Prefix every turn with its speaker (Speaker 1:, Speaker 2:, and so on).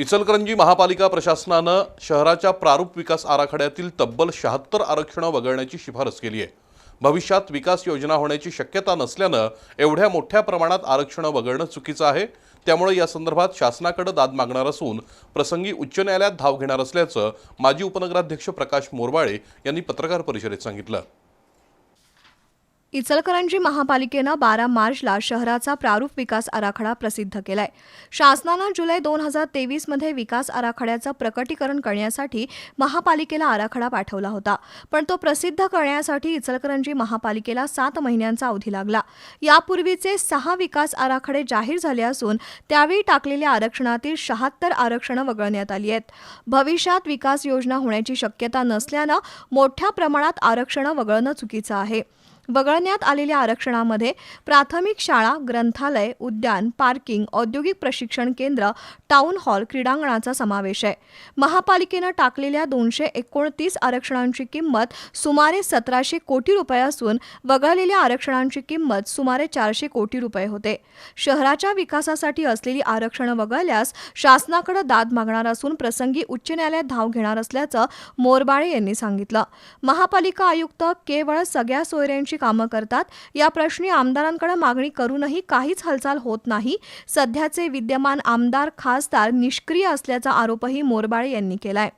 Speaker 1: इचलकरंजी महापालिका प्रशासनानं शहराच्या प्रारूप विकास आराखड्यातील तब्बल शहात्तर आरक्षणं वगळण्याची शिफारस केली आहे. भविष्यात विकास योजना होण्याची शक्यता नसल्यानं एवढ्या मोठ्या प्रमाणात आरक्षणं वगळणं चुकीचं आहे. त्यामुळे या संदर्भात शासनाकडे दाद मागणार असून प्रसंगी उच्च न्यायालयात धाव घेणार असल्याचं माजी उपनगराध्यक्ष प्रकाश मोरवाळे यांनी पत्रकार परिषदेत सांगितलं.
Speaker 2: इचलकरंजी महापालिकेनं बारा मार्चला शहराचा प्रारूप विकास आराखडा प्रसिद्ध केलाय. शासनानं जुलै दोन हजार तेवीसमध्ये विकास आराखड्याचं प्रकटीकरण करण्यासाठी महापालिकेला आराखडा पाठवला होता. पण तो प्रसिद्ध करण्यासाठी इचलकरंजी महापालिकेला सात महिन्यांचा अवधी लागला. यापूर्वीचे सहा विकास आराखडे जाहीर झाले असून त्यावेळी टाकलेल्या आरक्षणातील शहात्तर आरक्षणं वगळण्यात आली आहेत. भविष्यात विकास योजना होण्याची शक्यता नसल्यानं मोठ्या प्रमाणात आरक्षणं वगळणं चुकीचं आहे. वगळण्यात आलेल्या आरक्षणामध्ये प्राथमिक शाळा ग्रंथालय उद्यान पार्किंग औद्योगिक प्रशिक्षण केंद्र टाउन हॉल क्रीडांगणाचा समावेश आहे. महापालिकेनं टाकलेल्या दोनशे एकोणतीस आरक्षणांची किंमत सुमारे सतराशे कोटी रुपये असून वगळलेल्या आरक्षणांची किंमत सुमारे चारशे कोटी रुपये होते. शहराच्या विकासासाठी असलेली आरक्षणं वगळल्यास शासनाकडे दाद मागणार असून प्रसंगी उच्च न्यायालयात धाव घेणार असल्याचं मोरबाळे यांनी सांगितलं. महापालिका आयुक्त केवळ सगळ्या सोयऱ्यांची कामं करतात. या प्रश्नी आमदारांकडे मागणी करूनही काहीच हालचाल होत नाही. सध्याचे विद्यमान आमदार खासदार निष्क्रिय असल्याचा आरोपही मोरबाळे यांनी केलाय.